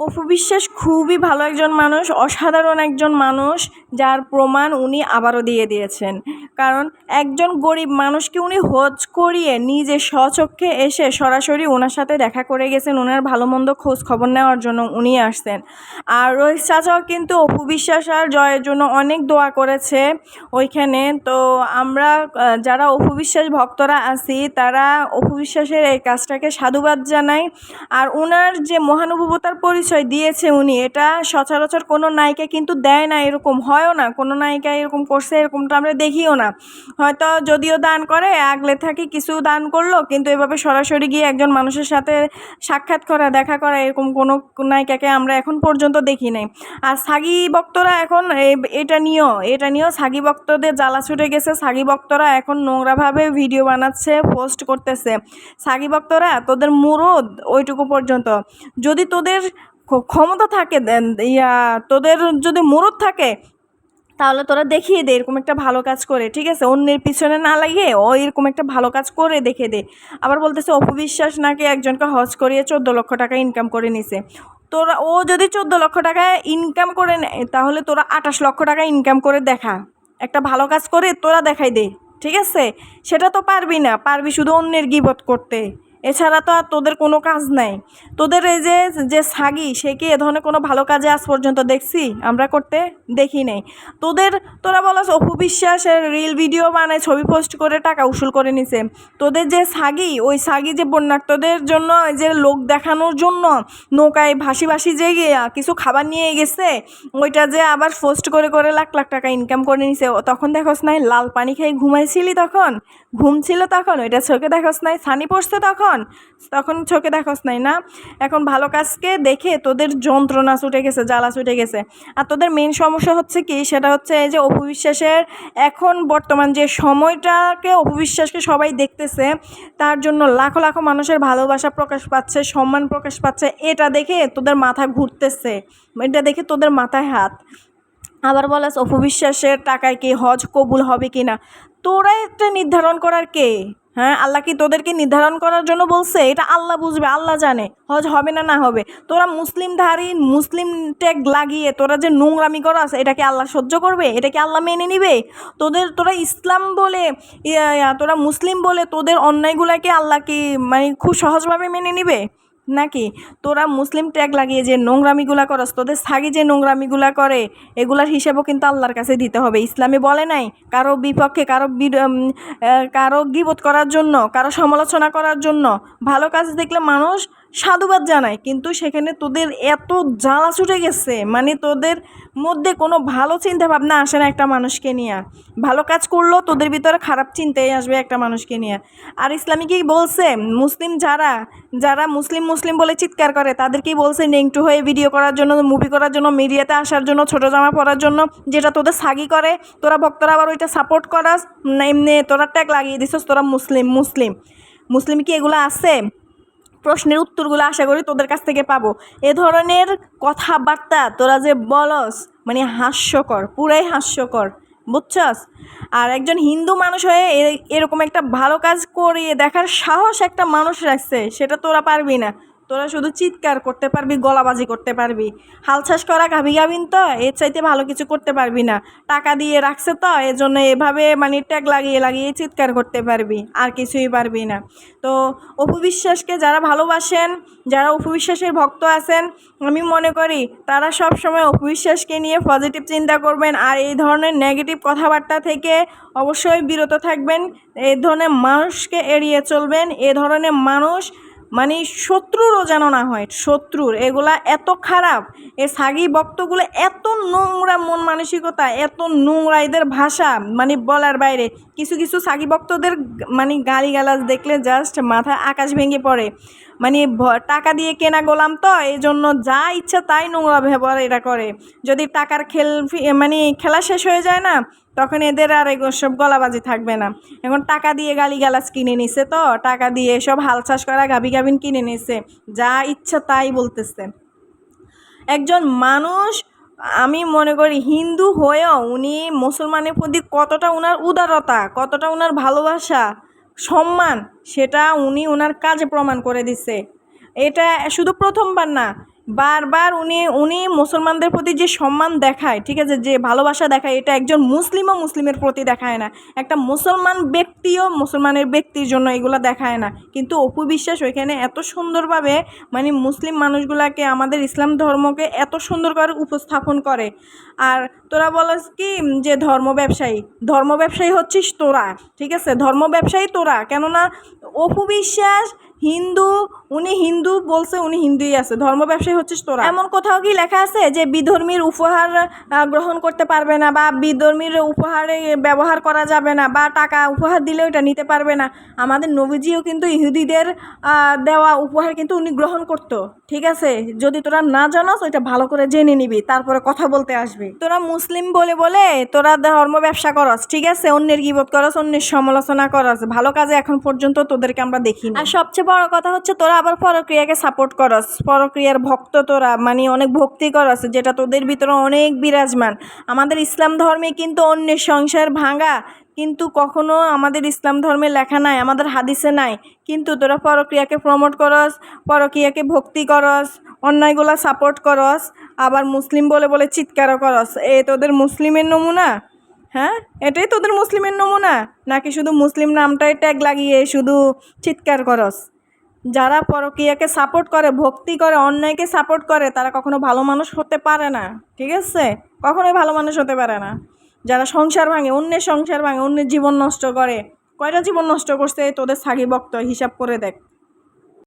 অপু বিশ্বাস খুবই ভালো একজন মানুষ, অসাধারণ একজন মানুষ, যার প্রমাণ উনি আবারও দিয়ে দিয়েছেন। কারণ একজন গরিব মানুষকে উনি হজ করিয়ে নিজে স্বচক্ষে এসে সরাসরি ওনার সাথে দেখা করে গেছেন ওনার ভালো মন্দ খোঁজ খবর নেওয়ার জন্য উনি আসছেন। আর রোহিত চাচাও কিন্তু অপু বিশ্বাস আর জয়ের জন্য অনেক দোয়া করেছে ওইখানে। তো আমরা যারা অপু বিশ্বাস ভক্তরা আছি, তারা অপু বিশ্বাসের এই কাজটাকে সাধুবাদ জানাই। আর ওনার যে মহানুভবতার পরিচয় দিয়েছে উনি। এটা সচরাচর কোনো নায়িকা কিন্তু দেয় না, এরকম হয়ও না। কোনো নায়িকা এরকম করছে, এরকমটা আমরা দেখিও না। হয়তো যদিও দান করে, আগলে থাকি, কিছু দান করল, কিন্তু এভাবে সরাসরি গিয়ে একজন মানুষের সাথে সাক্ষাৎ করা, দেখা করা, এরকম কোনো নায়িকাকে আমরা এখন পর্যন্ত দেখি নাই। আর সাগি ভক্তরা এখন এটা নিয়েও এটা নিয়েও সাগি ভক্তদের জ্বালা ছুটে গেছে। সাগি ভক্তরা এখন নোংরাভাবে ভিডিও বানাচ্ছে, পোস্ট করতেছে। সাগি ভক্তরা, তোদের মুরদ ওইটুকু পর্যন্ত। যদি তোদের ক্ষমতা থাকে ইয়া তোদের যদি মুরদ থাকে, তাহলে তোরা দেখিয়ে দে, এরকম একটা ভালো কাজ করে, ঠিক আছে? অন্যের পিছনে না লাগিয়ে ও এরকম একটা ভালো কাজ করে দেখে দে। আবার বলতেছে অপবিশ্বাস নাকি একজনকে হজ করিয়ে চোদ্দ লক্ষ টাকা ইনকাম করে নিছে? তোরা, ও যদি চোদ্দ লক্ষ টাকা ইনকাম করে নেয় তাহলে তোরা আঠাশ লক্ষ টাকা ইনকাম করে দেখা। একটা ভালো কাজ করে তোরা দেখাই দে, ঠিক আছে? সেটা তো পারবি না, পারবি শুধু অন্যের গিবত করতে। এছাড়া তো আর তোদের কোনো কাজ নাই। তোদের এই যে যে সাগি, সে কি এ ধরনের কোনো ভালো কাজে আজ পর্যন্ত দেখছি? আমরা করতে দেখি নাই। তোদের, তোরা বলস, অপু বিশ্বাসের রিল ভিডিও বানায় ছবি পোস্ট করে টাকা উসুল করে নিছে। তোদের যে সাগি, ওই সাগি যে বন্যার্থদের জন্য যে লোক দেখানোর জন্য নৌকায় ভাসি ভাসি যে কিছু খাবার নিয়ে গেছে, ওইটা যে আবার পোস্ট করে করে লাখ লাখ টাকা ইনকাম করে নিছে তখন দেখোস নাই, লাল পানি খেয়ে ঘুমাইছিলি তখন? ঘুম ছিল তখন? ওইটা চোখে দেখোস নাই? সানি পড়ছে তখন? তখন চোখে দেখোস নাই না? এখন ভালো কাজকে দেখে তোদের যন্ত্রণা ছুটে গেছে, জ্বালা ছুটে গেছে। আর তোদের মেন সমস্যা হচ্ছে কি? সেটা হচ্ছে এই যে অপবিশ্বাসের এখন বর্তমান যে সময়টাকে অপবিশ্বাসকে সবাই দেখতেছে, তার জন্য লাখো লাখো মানুষের ভালোবাসা প্রকাশ পাচ্ছে, সম্মান প্রকাশ পাচ্ছে, এটা দেখে তোদের মাথা ঘুরতেছে। এটা দেখে তোদের মাথায় হাত। আবার বলাস, অপবিশ্বাসের টাকায় কি হজ কবুল হবে কি না তোরা এটা নির্ধারণ করার কে? হ্যাঁ আল্লাহ কি তোদেরকে নির্ধারণ করার জন্য বলছে? এটা আল্লাহ বুঝবে, আল্লাহ জানে। হজ হবে না না হবে। তোরা মুসলিমধারী, মুসলিম ট্যাগ লাগিয়ে তোরা যে নোংরামি করাস এটা কি আল্লাহ সহ্য করবে? এটাকে আল্লাহ মেনে নিবে? তোদের, তোরা ইসলাম বলে তোরা মুসলিম বলে তোদের অন্যায়গুলাকে আল্লাহ কি মানে খুব সহজভাবে মেনে নিবে? নাকি? তোরা মুসলিম ট্যাগ লাগিয়ে যে নোংরামিগুলা করস, তোদের সাগি যে নোংরামিগুলা করে, এগুলার হিসাবও কিন্তু আল্লাহর কাছে দিতে হবে। ইসলামে বলে নাই, কারও বিপক্ষে, কারও কারও গিবোধ করার জন্য, কারও সমালোচনা করার জন্য। ভালো কাজ দেখলে মানুষ সাধুবাদ জানায় কিন্তু সেখানে তোদের এত জ্বালা ছুটে গেছে মানে তোদের মধ্যে কোনো ভালো চিন্তা ভাবনা আসে না একটা মানুষকে নিয়ে। ভালো কাজ করলেও তোদের ভিতরে খারাপ চিন্তাই আসবে একটা মানুষকে নিয়ে। আর ইসলামী কি বলছে? মুসলিম যারা যারা মুসলিম মুসলিম বলে চিৎকার করে তাদেরকেই বলছে? নেংটু হয়ে ভিডিও করার জন্য মুভি করার জন্য মিডিয়াতে আসার জন্য, ছোট জামা পরার জন্য, যেটা তোদের সাগি করে, তোরা ভক্তরা আবার ওইটা সাপোর্ট করাস, না এমনি তোরা ট্যাগ লাগিয়ে দিছিস তোরা মুসলিম মুসলিম। মুসলিম কি এগুলো আছে? প্রশ্নের উত্তরগুলো আশা করি তোদের কাছ থেকে পাবো। এ ধরনের কথাবার্তা তোরা যে বলস মানে হাস্যকর, পুরাই হাস্যকর, বুঝছস? আর একজন হিন্দু মানুষ হয়ে এরকম একটা ভালো কাজ করিয়ে দেখার সাহস একটা মানুষ রাখছে, সেটা তোরা পারবি না। তোরা শুধু চিৎকার করতে পারবি, গলাবাজি করতে পারবি। হাল হালছাস করা গাভি গাভিন তো, এর চাইতে ভালো কিছু করতে পারবি না। টাকা দিয়ে রাখছে তো, এজন্য এভাবে মানে ট্যাগ লাগিয়ে লাগিয়ে চিৎকার করতে পারবি, আর কিছুই পারবি না। তো অপবিশ্বাসকে যারা ভালোবাসেন, যারা অপবিশ্বাসের ভক্ত আছেন, আমি মনে করি তারা সব সময় অপবিশ্বাসকে নিয়ে পজিটিভ চিন্তা করবেন, আর এই ধরনের নেগেটিভ কথাবার্তা থেকে অবশ্যই বিরত থাকবেন। এই ধরনের মানুষকে এড়িয়ে চলবেন, এ ধরনের মানুষ মানে শত্রুরও যেন না হয়, শত্রুর। এগুলা এত খারাপ, এ সাগি বক্তগুলো এত নোংরা মন মানসিকতা, এত নোংরা এদের ভাষা মানে বলার বাইরে। কিছু কিছু সাগি ভক্তদের মানে গালিগালাজ দেখলে জাস্ট মাথা আকাশ ভেঙে পড়ে। মানে টাকা দিয়ে কেনা গোলাম তো এই জন্য যা ইচ্ছা তাই নোংরা ব্যবহার এরা করে। যদি টাকার খেল মানে খেলা শেষ হয়ে যায় না তখন এদের আর এগো সব গলাবাজি থাকবে না। এখন টাকা দিয়ে গালিগালাজ কিনে নিছে তো, টাকা দিয়ে সব হাল চাষ করা গাভি গাভিন কিনে নিছে, যা ইচ্ছা তাই বলতেছে। একজন মানুষ, আমি মনে করি হিন্দু হয়েও উনি মুসলমানের প্রতি কতটা উনার উদারতা, কতটা উনার ভালোবাসা, সম্মান, সেটা উনি ওনার কাজে প্রমাণ করে দিছে। এটা শুধু প্রথমবার না বারবার উনি উনি মুসলমানদের প্রতি যে সম্মান দেখায়, ঠিক আছে, যে ভালোবাসা দেখায়, এটা একজন মুসলিমও মুসলিমের প্রতি দেখায় না। একটা মুসলমান ব্যক্তিও মুসলমানের ব্যক্তির জন্য এগুলো দেখায় না। কিন্তু অপু বিশ্বাস ওইখানে এত সুন্দরভাবে মানে মুসলিম মানুষগুলাকে, আমাদের ইসলাম ধর্মকে এত সুন্দর করে উপস্থাপন করে। আর তোরা বলস কি, যে ধর্ম ব্যবসায়ী ধর্ম ব্যবসায়ী হচ্ছিস তোরা, ঠিক আছে, ধর্ম ব্যবসায়ী তোরা। কেননা অপু বিশ্বাস হিন্দু উনি হিন্দু বলছে উনি হিন্দুই আছে ধর্ম ব্যবসায়ী হচ্ছিস তোরা। এমন কোথাও কি লেখা আছে যে বিধর্মীর উপহার গ্রহণ করতে পারবে না বা বিধর্মীর উপহারে ব্যবহার করা যাবে না বা টাকা উপহার দিলে ওটা নিতে পারবে না? আমাদের নবীজিও কিন্তু ইহুদিদের দেওয়া উপহার কিন্তু উনি গ্রহণ করতো ঠিক আছে? যদি তোরা না জানাস ওইটা ভালো করে জেনে নিবি তারপরে কথা বলতে আসবি। তোরা মুসলিম বলে বলে তোরা ধর্ম ব্যবসা করস ঠিক আছে? অন্যের গিবত করস অন্যের সমালোচনা করস ভালো কাজে এখন পর্যন্ত তোদেরকে আমরা দেখি আর সবচেয়ে বড় কথা হচ্ছে তোরা আবার পরক্রিয়াকে সাপোর্ট করস। পরক্রিয়ার ভক্ত তোরা মানে অনেক ভক্তি করস, যেটা তোদের ভিতরে অনেক বিরাজমান। আমাদের ইসলাম ধর্মে কিন্তু অন্যের সংসার ভাঙা, কিন্তু কখনো আমাদের ইসলাম ধর্মে লেখা নাই, আমাদের হাদিসে নাই। কিন্তু তোরা পরক্রিয়াকে প্রমোট করস, পরক্রিয়াকে ভক্তি করস, অন্যায়গুলা সাপোর্ট করস, আবার মুসলিম বলে বলে চিৎকারও করস। এ তোদের মুসলিমের নমুনা? হ্যাঁ? এটাই তোদের মুসলিমের নমুনা? নাকি শুধু মুসলিম নামটাই ট্যাগ লাগিয়ে শুধু চিৎকার করস? যারা পরকীয়াকে সাপোর্ট করে, ভক্তি করে, অন্যায়কে সাপোর্ট করে, তারা কখনো ভালো মানুষ হতে পারে না, ঠিক আছে? কখনোই ভালো মানুষ হতে পারে না। যারা সংসার ভাঙে, অন্যের সংসার ভাঙে, অন্যের জীবন নষ্ট করে, কয়টা জীবন নষ্ট করছে? তোদের সাগি বক্ত হিসাব করে দেখ।